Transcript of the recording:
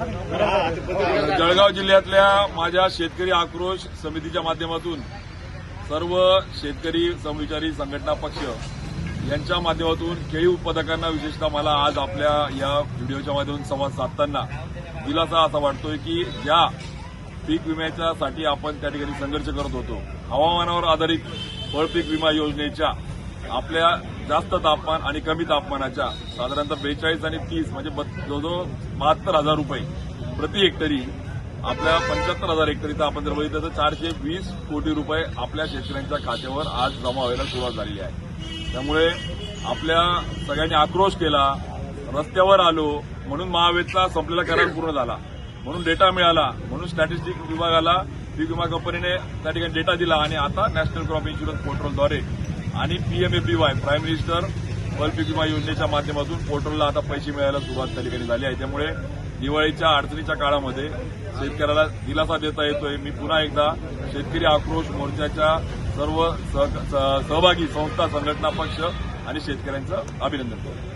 जळगाव जिल्ह्यातल्या माझ्या शेतकरी आक्रोश समितीच्या माध्यमातून सर्व शेतकरी समविचारी संघटना पक्ष यांच्या माध्यमातून केळी उत्पादकांना विशेषतः मला आज आपल्या या व्हिडिओच्या माध्यमातून संवाद साधताना दिलासा असा वाटतोय की ज्या पीक विम्याच्यासाठी आपण त्या ठिकाणी संघर्ष करत होतो. हवामानावर आधारित फळपीक विमा योजनेच्या आपल्या जास्त तापमान आणि कमी तापमानाच्या साधारणतः बेचाळीस आणि तीस म्हणजे जवळजवळ बहात्तर हजार रुपये प्रति हेक्टरी आपल्या पंच्याहत्तर हजार हेक्टरीचा तर आपण जर बघितलं तर चारशे वीस कोटी रुपये आपल्या शेतकऱ्यांच्या खात्यावर आज जमा व्हायला सुरुवात झालेली आहे. त्यामुळे आपल्या सगळ्यांनी आक्रोश केला रस्त्यावर आलो म्हणून महावेदचा संपलेला करार पूर्ण झाला म्हणून डेटा मिळाला म्हणून स्टॅटिस्टिक विभागाला पीक विमा कंपनीने त्या ठिकाणी डेटा दिला आणि आता नॅशनल क्रॉप इन्शुरन्स पोर्टलद्वारे आणि पीएमएफबीवाय प्राईम मिनिस्टर फळ पीक विमा योजनेच्या माध्यमातून पोर्टलला आता पैसे मिळायला सुरुवात त्या ठिकाणी झाली आहे. त्यामुळे दिवाळीच्या अडचणीच्या काळामध्ये शेतकऱ्याला दिलासा देता येतोय. मी पुन्हा एकदा शेतकरी आक्रोश मोर्चाच्या सर्व सह- स- सहभागी संस्था संघटना पक्ष आणि शेतकऱ्यांचं अभिनंदन करतो.